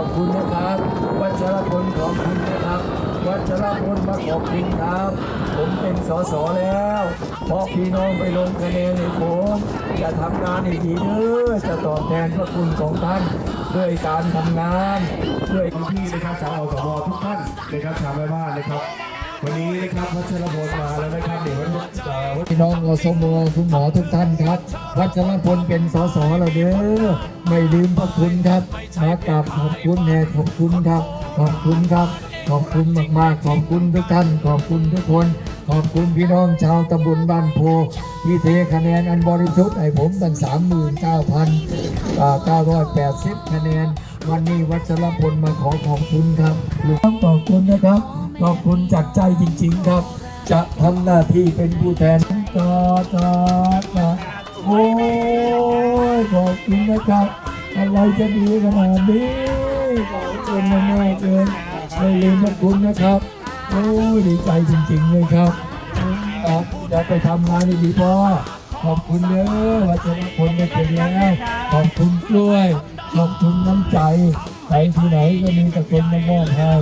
ขอบคุณนะครับ วัชรพลขอบคุณนะครับ วัชรพลมาขอบคุณครับ ผมเป็นสสแล้ว เพราะพี่น้องไปลงคะแนนให้ผมจะทำงานอีกทีเด้อจะตอบแทนพระคุณของท่านด้วยการทำงานด้วยพี่นะครับชาวอสมทุกท่านนะครับชาวแม่บ้านนะครับ วันนี้นะครับพัชรพลมาแล้วนะครับเดี๋ยววันนพี่น้องอสมคุณหมอทุกท่านครับวัชรพลเป็นสสเราเด้อไม่ลืมพระคุณครับมากราบขอบคุณแน่ขอบคุณครับ ขอบคุณครับ ขอบคุณมากๆขอบคุณทุกท่าน ขอบคุณทุกคน ขอบคุณพี่น้องชาวตำบลบ้านโพที่เทคะแนนอันบริสุทธิ์ให้ผมตั้ง39,980คะแนน วันนี้วัชรพลมาขอขอบคุณครับหลวงขอบคุณนะครับ ขอบคุณจากใจจริง ๆครับ จะทำหน้าที่เป็นผู้แทนจอจอจอโอ้ยขอบคุณนะครับ อะไรจะดีขนาดนี้ขอบคุณมากๆเลยไม่ลืมพระคุณนะครับ โอ้ยดีใจจริงๆเลยครับครับจะไปทำงานดีพ่อขอบคุณเด้อวัชรพลไม่เป็นแล้วขอบคุณกล้วย ขอบคุณน้ำใจไปที่ไหนก็มีแต่คนมามอบให้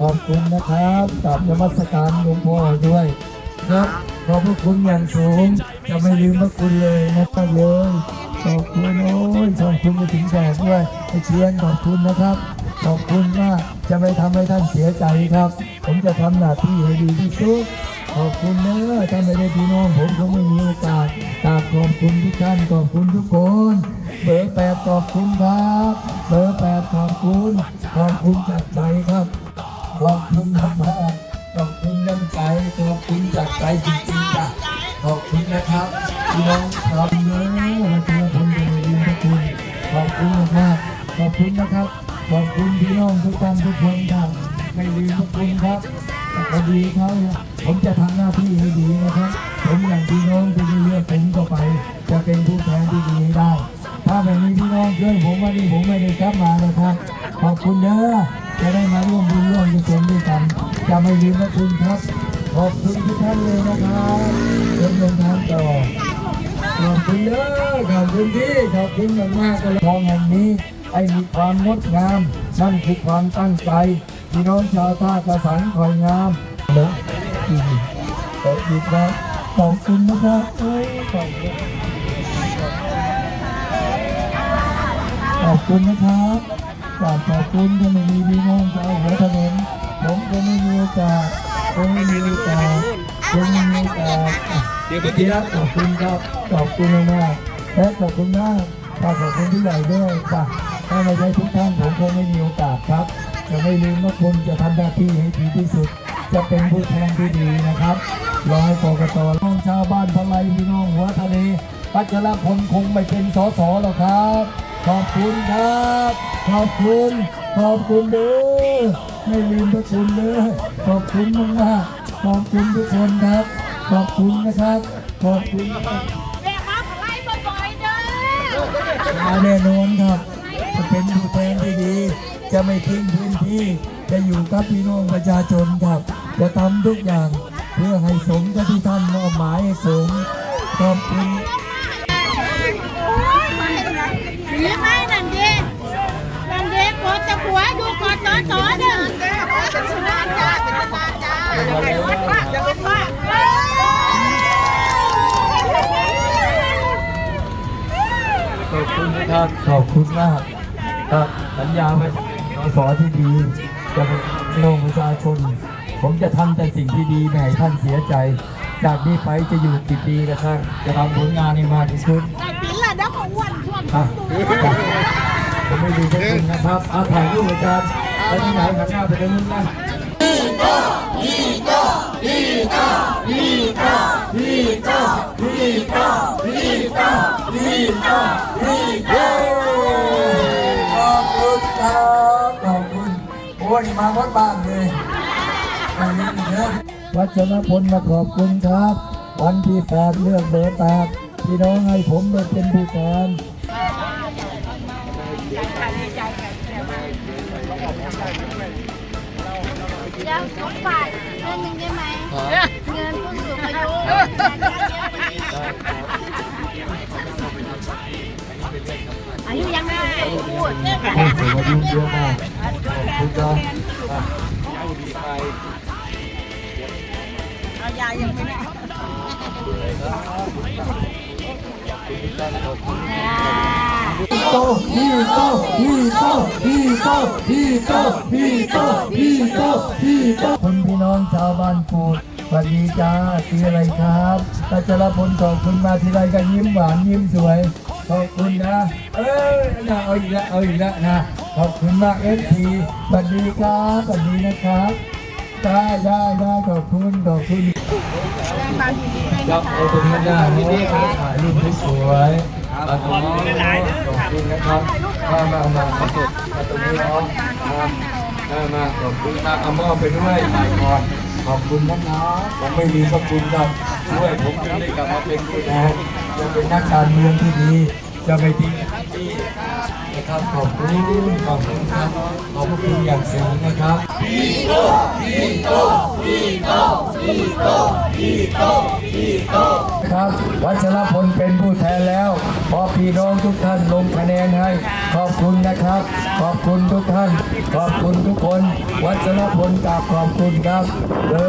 ขอบคุณนะครับกราบนมัสการหลวงพ่อด้วยครับขอบพระคุณอย่างสูง จะไม่ลืมพระคุณเลยนะครับเลยขอบคุณโอ้ยขอบคุณไปถึงแดดด้วยไปเชียนขอบคุณนะครับ ขอบคุณมากจะไม่ทำให้ท่านเสียใจครับ ผมจะทำหน้าที่ให้ดีที่สุดขอบคุณเนอะถ้าไม่ได้พี่น้องผมคงไม่มีโอกาสกราบขอบคุณทุกท่านขอบคุณทุกคน เบอร์แปดขอบคุณครับ เบอร์แปดขอบคุณ ขอบคุณจากใจครับ ขอบคุณมากๆขอบคุณน้ำใจขอบคุณจากใจจริงๆจ้ะขอบคุณนะครับพี่น้องครับเนื้อและทุกคนเป็นดีทุกคนขอบคุณมากขอบคุณนะครับ ขอบคุณพี่น้องทุกท่านทุกคนครับไม่ลืมทุกคนครับพอดีเขาเนี่ยผมจะทำหน้าที่ให้ดีนะครับ ผมอย่างพี่น้องที่เลือกผมก็ไป จะเป็นผู้แทนที่ดีได้ ถ้าไม่มีพี่น้องช่วยผมวันนี้ผมไม่ได้กลับมานะครับ ขอบคุณเด้อ จะได้มาร่วมบุญร่วมกุศลด้วยกัน จะไม่ลืมพระคุณครับ ขอบคุณทุกท่านเลยนะครับเดินเดินทางต่อขอบคุณเด้อขอบคุณที่ขอบคุณมากมากๆเลยทองแห่งนี้ไอ้มีความงดงามนั่นคือความตั้งใจพี่น้องชาวท่ากระสังคอยงามเนอะอีกขอบคุณครับขอบคุณนะครับเอ้ขอบคุณขอบคุณนะครับ กราบขอบคุณที่ไม่มีพี่น้องชาวหัวถนนผมก็ไม่มีโอกาสคงไม่มีโอกาสคงไม่มีโอกาสเดี๋ยวพี่รักขอบคุณครับขอบคุณมากและขอบคุณมากฝากขอบคุณที่ใหญ่ด้วยค่ะถ้าไม่ใช่ทุกท่านผมคงไม่มีโอกาสครับจะไม่ลืมว่าคุณจะทำหน้าที่ให้ดีที่สุด จะเป็นผู้แทนที่ดีนะครับรอให้กกตน้องชาวบ้านพลายพี่น้องหัวทะเลปัจจรพลคงไม่เป็นสสหรอกครับ ขอบคุณครับ ขอบคุณ ขอบคุณเด้อไม่ลืมพระคุณเด้อขอบคุณมากๆขอบคุณทุกคนครับ ขอบคุณนะครับ ขอบคุณมากเรียกมาไล่บ่อยเด้อมาแน่นอนครับ จะเป็นผู้แทนที่ดี จะไม่ทิ้งพื้นที่ จะอยู่กับพี่น้องประชาชนครับ จะทำทุกอย่างเพื่อให้สมกับที่ท่านมอบหมายให้สมขอบคุณ หรือไม่นั่นเดนั่นเด็กกดจะหัวดูกดต่อต่อเด้อจะชนะจ้าจะชนะจ้าอย่าไปวัดว่าอย่าไปว่าขอบคุณครับขอบคุณมากครับสัญญาไว้สอที่ดีจะเป็นพี่น้องประชาชน ผมจะทำแต่สิ่งที่ดีไม่ให้ท่านเสียใจ จากนี้ไปจะอยู่กี่ปีก็ช่างจะทำผลงานให้มากที่สุด ผมไม่ดูพวกคุณนะครับเอาถ่ายรูปอาจารย์ไปที่ไหนหันหน้าไปทางนู้นนะขอบคุณครับขอบคุณโอ้ยนี่มาวัดบ้านเลยไปนี่เถอะวัชรพลมาขอบคุณครับ วันที่แปดเลือกเบอร์แปด พี่น้องให้ผมได้เป็นผู้แทนเดี๋ยวสองบาทเงินหนึ่งได้ไหมเงินผู้สูงอายุอายุยังไม่ผู้สูงอายุเยอะมากขอบคุณครับเอายายังไม่ได้พี่ โตพี่โตพี่โตพี่โตพี่โตพี่โตพี่โตพี่โตคุณพี่น้องชาวบ้านปูดสวัสดีจ้าซื้ออะไรครับตาจรพลขอบคุณมาทีไรก็ยิ้มหวานยิ้มสวย ขอบคุณนะ เอ้ยนะเอาอีกแล้วเอาอีกแล้วนะ ขอบคุณมากเอฟทีสวัสดีครับสวัสดีนะครับได้ได้ได้ขอบคุณขอบคุณ ครับเอาตรงนี้ได้นี่นี่ครับถ่ายรูปสวยเอาตรงนี้ขอบคุณนะครับมามามามาเอาตรงนี้เนาะมามามาขอบคุณมากเอาม้อไปด้วยถ่ายก่อนขอบคุณนะนะผมไม่มีพระคุณครับช่วยผมจะได้กลับมาเป็นผู้แทนจะเป็นนักการเมืองที่ดีจะไม่ทิ้ง นะครับขอบคุณขอบคุณครับขอบคุณอย่างสูงนะครับครับวัชรพลเป็นผู้แทนแล้วขอพี่น้องทุกท่านลงคะแนนให้ ขอบคุณนะครับ ขอบคุณทุกท่าน ขอบคุณทุกคน วัชรพลกราบขอบคุณครับเลิ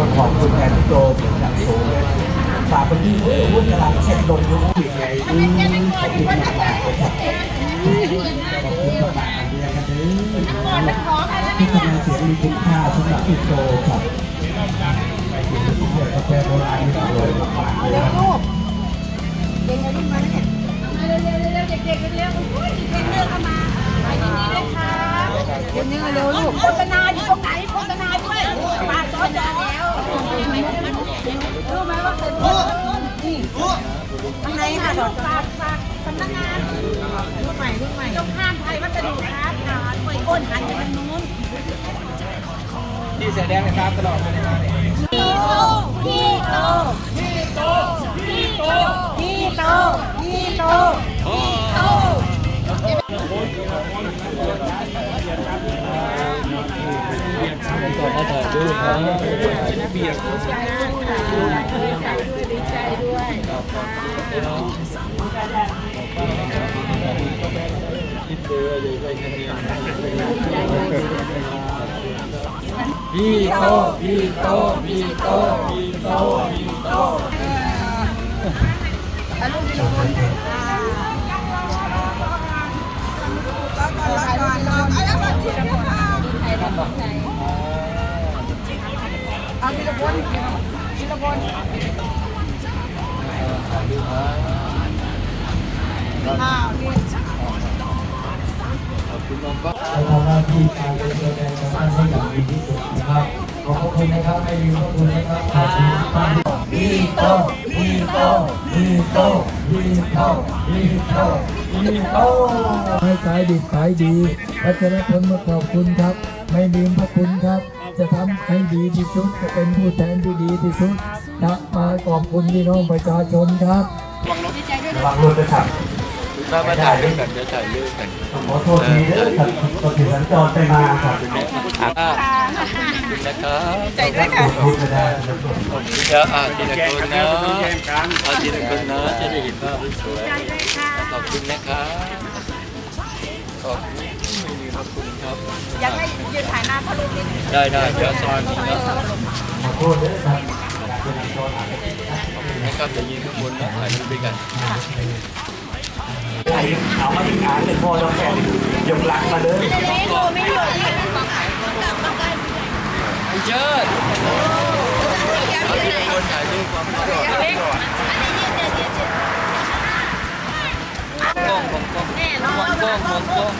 ก็ขอบคุณแทนพี่โตเป็นอย่างสูงเลยฝากคนที่เฮ้ยวุฒิกำลังเช็ดลมอยู่อีกไงอืมขอบคุณมากๆเลยครับขอบคุณมากๆอันเดียกันเลยก่อนมันขอกันแล้วที่กำลังเสียงมีคุณค่าสำหรับพี่โตครับเดี๋ยวกาแฟโบราณนี่อร่อยมากเลยนะลูกเด็กรุ่นมาเนี่ยเร็วเร็วเร็วเร็วเด็กๆเร็วๆอุ้ยเทรนเนอร์เข้ามาไปยินดีเลยค่ะเทรนเนอร์เร็วลูกโฆษณา ข้างในค่ะดอกฝากฝากสำนักงานรุ่นใหม่รุ่นใหม่ต้องข้ามไทยวัสดุครับอ่าหน่วยก้นหันไปทางนู้นที่เสือแดงนะครับตลอดมาในงานนี้พี่โตพี่โตพี่โตพี่โตพี่โตพี่โตพี่โตขอมาถ่ายรูปนะเบียร์ มีโตมีโตมีโตมีโตมีโตแล้วลูกดีลูกคนรอก่อนรอก่อนรอก่อนแล้วก่อนที่จะพูดค่ะเอาทีละคนทีละคนข้าวนี่ำหน้าที่การเป็นตัวแทนชาวบ้านให้อย่างดีที่สุดนะครับขอบคุณนะครับให้ยืมพระคุณนะครับขอบคุณทุกท่านพี่โตพี่โตพี่โตพี่โตพี่โตพี่โตให้ขายดีขายดีพัชรพลมาขอบคุณครับ ไม่ลืมพระคุณครับ จะทำให้ดีที่สุดจะเป็นผู้แทนที่ดีที่สุดนะมาขอบคุณพี่น้องประชาชนครับระวังรถด้วยครับ มามาถ่ายรูปกันจะถ่ายรูปกันขอโทษทีเด้อครับรถติดสัญจรไปมาครับอ่าขอบคุณนะครับใจด้วยค่ะขอบคุณครับอ่าทีละคนนะเอาทีละคนนะจะได้เห็นภาพสวยขอบคุณนะครับขอบคุณขอบคุณครับอยากให้ยืนถ่ายหน้าพ่อลูกนิดนึงได้ได้เดี๋ยวซอยนี้นะขอโทษด้อครับนะครับจะยืนข้างบนนะถ่ายรูปด้วยกันใคร เอามาถึงงานเลยพ่อเราแค่ยกลักมาเลยไม่อยู่ไม่อยู่ไอ้เชิดเอาทีละคนถ่ายรูปความกล้องกล้องกล้องกล้องกล้องกล้องแน่นอนกล้องกล้องกล้อง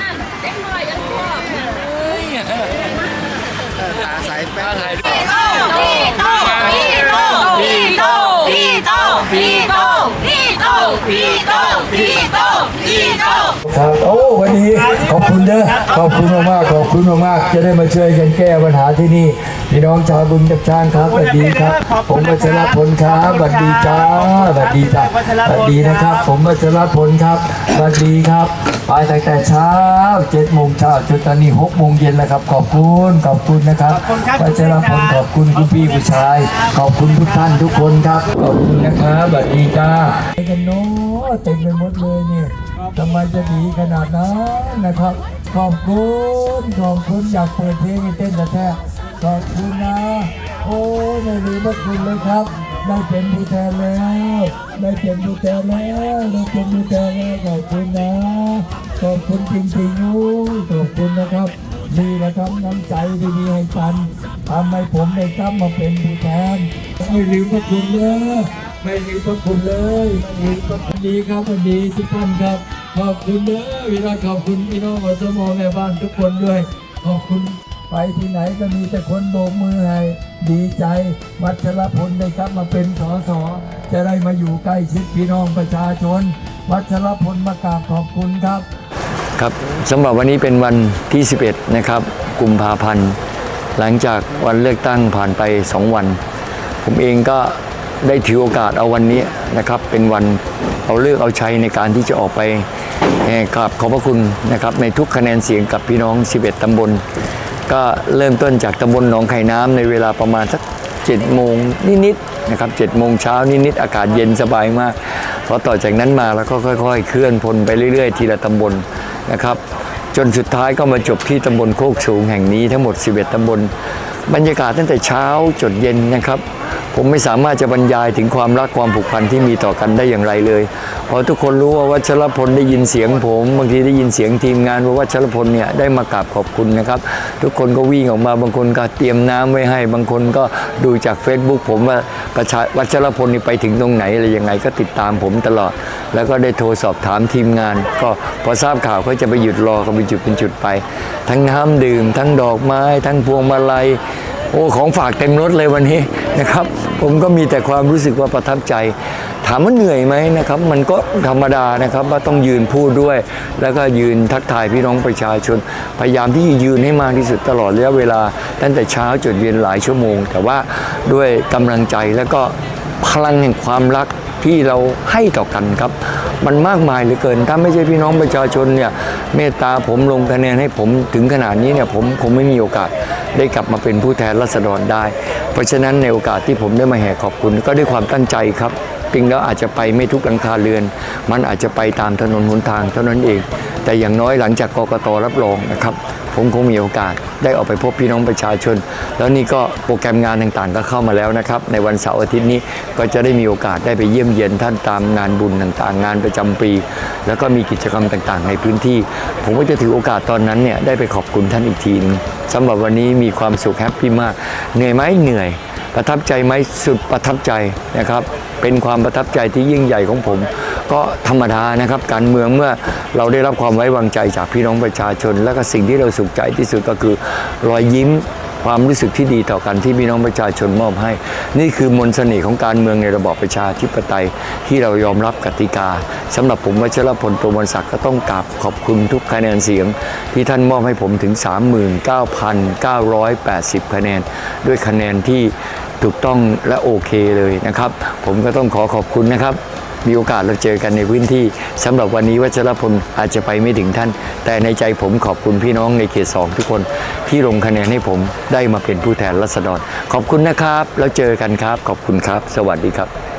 นั่นเด็กน้อยยังชอบเฮ้ยตาใสแป๊บถ่ายรูป ครับโอ้วันนี้ขอบคุณเด้อขอบคุณมากๆขอบคุณมากๆจะได้มาช่วยกันแก้ปัญหาที่นี่พี่น้องชาวบึงกับช้างครับสวัสดีครับ ผมวัชรพลครับสวัสดีจ้าสวัสดีจ้าสวัสดีนะครับ ผมวัชรพลครับสวัสดีครับไปตั้งแต่เช้าเจ็ดโมงเช้าจนตอนนี้หกโมงเย็นแล้วครับ ขอบคุณขอบคุณนะครับวัชรพลขอบคุณคุณพี่ผู้ชาย ขอบคุณทุกท่านทุกคนครับขอบคุณนะครับสวัสดีจ้าไปกันโน้เต็มไปหมดเลยเนี่ย ทำไมจะดีขนาดนั้นนะครับ ขอบคุณขอบคุณอยากเปิดเพลงให้เต้นแต่แท้ขอบคุณนะ โอ้ไม่ลืมพระคุณเลยครับได้เป็นผู้แทนแล้วได้เป็นผู้แทนแล้วได้เป็นผู้แทนแล้วขอบคุณนะขอบคุณจริงๆโอ้ขอบคุณนะครับนี่แหละครับน้ำใจที่มีให้กันทำให้ผมได้กลับมาเป็นผู้แทนไม่ลืมพระคุณเลยไม่ลืมพระคุณเลยไม่ลืมพระคุณดีครับวันดีทุกท่านครับ ขอบคุณเด้อเวลาขอบคุณพี่น้องอสมแม่บ้านทุกคนด้วย ขอบคุณไปที่ไหนก็มีแต่คนโบกมือให้ดีใจวัชรพลได้กลับมาเป็นสสจะได้มาอยู่ใกล้ชิดพี่น้องประชาชน วัชรพลมากราบขอบคุณครับครับสำหรับวันนี้เป็นวันที่ 11 นะครับกุมภาพันธ์หลังจากวันเลือกตั้งผ่านไป 2 วัน ผมเองก็ได้ถือโอกาสเอาวันนี้นะครับ เป็นวัน เอาเลือกเอาใช้ในการที่จะออกไปกราบขอบพระคุณนะครับในทุกคะแนนเสียงกับพี่น้อง 11 ตำบล ก็เริ่มต้นจากตำบลหนองไข่น้ำในเวลาประมาณสัก7โมงนิดๆนะครับ7โมงเช้านิดๆอากาศเย็นสบายมากพอต่อจากนั้นมาแล้วก็ค่อยๆ เคลื่อนพลไปเรื่อยๆ ทีละตำบลนะครับ จนสุดท้ายก็มาจบที่ตำบลโคกสูงแห่งนี้ทั้งหมด 11 ตำบล บรรยากาศตั้งแต่เช้าจดเย็นนะครับ ผมไม่สามารถจะบรรยายถึงความรักความผูกพันที่มีต่อกันได้อย่างไรเลย เพราะทุกคนรู้ว่าวัชรพลได้ยินเสียงผม บางทีได้ยินเสียงทีมงานว่าวัชรพลเนี่ยได้มากราบขอบคุณนะครับ ทุกคนก็วิ่งออกมาบางคนก็เตรียมน้ำไว้ให้ บางคนก็ดูจาก Facebook ผมว่าประชาวัชรพลนี่ไปถึงตรงไหนอะไรยังไงก็ติดตามผมตลอด แล้วก็ได้โทรสอบถามทีมงาน ก็พอทราบข่าวก็จะไปหยุดรอกันเป็นจุดเป็นจุดไป ทั้งน้ำดื่ม ทั้งดอกไม้ ทั้งพวงมาลัย โอ้ของฝากเต็มรถเลยวันนี้นะครับ ผมก็มีแต่ความรู้สึกว่าประทับใจ ถามว่าเหนื่อยไหมนะครับ มันก็ธรรมดานะครับว่าต้องยืนพูดด้วย แล้วก็ยืนทักทายพี่น้องประชาชน พยายามที่จะยืนให้มากที่สุดตลอดระยะเวลา ตั้งแต่เช้าจนเย็นหลายชั่วโมง แต่ว่าด้วยกำลังใจแล้วก็พลังแห่งความรัก ที่เราให้ต่อกันครับ มันมากมายเหลือเกิน ถ้าไม่ใช่พี่น้องประชาชนเนี่ยเมตตาผมลงคะแนนให้ผมถึงขนาดนี้เนี่ยผมคงไม่มีโอกาสได้กลับมาเป็นผู้แทนรัษฎรได้ เพราะฉะนั้นในโอกาสที่ผมได้มาแห่ขอบคุณก็ด้วยความตั้งใจครับ จริงแล้วอาจจะไปไม่ทุกหลังคาเรือน มันอาจจะไปตามถนนหนทางเท่านั้นเอง แต่อย่างน้อยหลังจากกกตรับรองนะครับผมคงมีโอกาสได้ออกไปพบพี่น้องประชาชน แล้วนี่ก็โปรแกรมงานต่างๆก็เข้ามาแล้วนะครับ ในวันเสาร์อาทิตย์นี้ก็จะได้มีโอกาสได้ไปเยี่ยมเยียนท่านตามงานบุญต่างๆ งานประจำปี แล้วก็มีกิจกรรมต่างๆ ในพื้นที่ ผมก็จะถือโอกาสตอนนั้นเนี่ยได้ไปขอบคุณท่านอีกทีหนึงสำหรับวันนี้มีความสุขแฮปปี้มากเหนื่อยไหมเหนื่อย ประทับใจไหมสุดประทับใจนะครับ เป็นความประทับใจที่ยิ่งใหญ่ของผม ก็ธรรมดานะครับ การเมืองเมื่อเราได้รับความไว้วางใจจากพี่น้องประชาชน และก็สิ่งที่เราสุขใจที่สุดก็คือรอยยิ้มความรู้สึกที่ดีต่อกันที่พี่น้องประชาชนมอบให้ นี่คือมนต์เสน่ห์ของการเมืองในระบอบประชาธิปไตย ที่เรายอมรับกติกาสำหรับผมวัชรพลตัวมนศักดิ์ก็ต้องกราบขอบคุณทุกคะแนนเสียง ที่ท่านมอบให้ผมถึง 39,980 คะแนน ด้วยคะแนนที่ถูกต้องและโอเคเลยนะครับ ผมก็ต้องขอขอบคุณนะครับ มีโอกาสเราเจอกันในพื้นที่สำหรับวันนี้วัชรพลอาจจะไปไม่ถึงท่าน แต่ในใจผมขอบคุณพี่น้องในเขตสองทุกคนที่ลงคะแนนให้ผมได้มาเป็นผู้แทนรัษฎรขอบคุณนะครับ แล้วเจอกันครับ ขอบคุณครับ สวัสดีครับ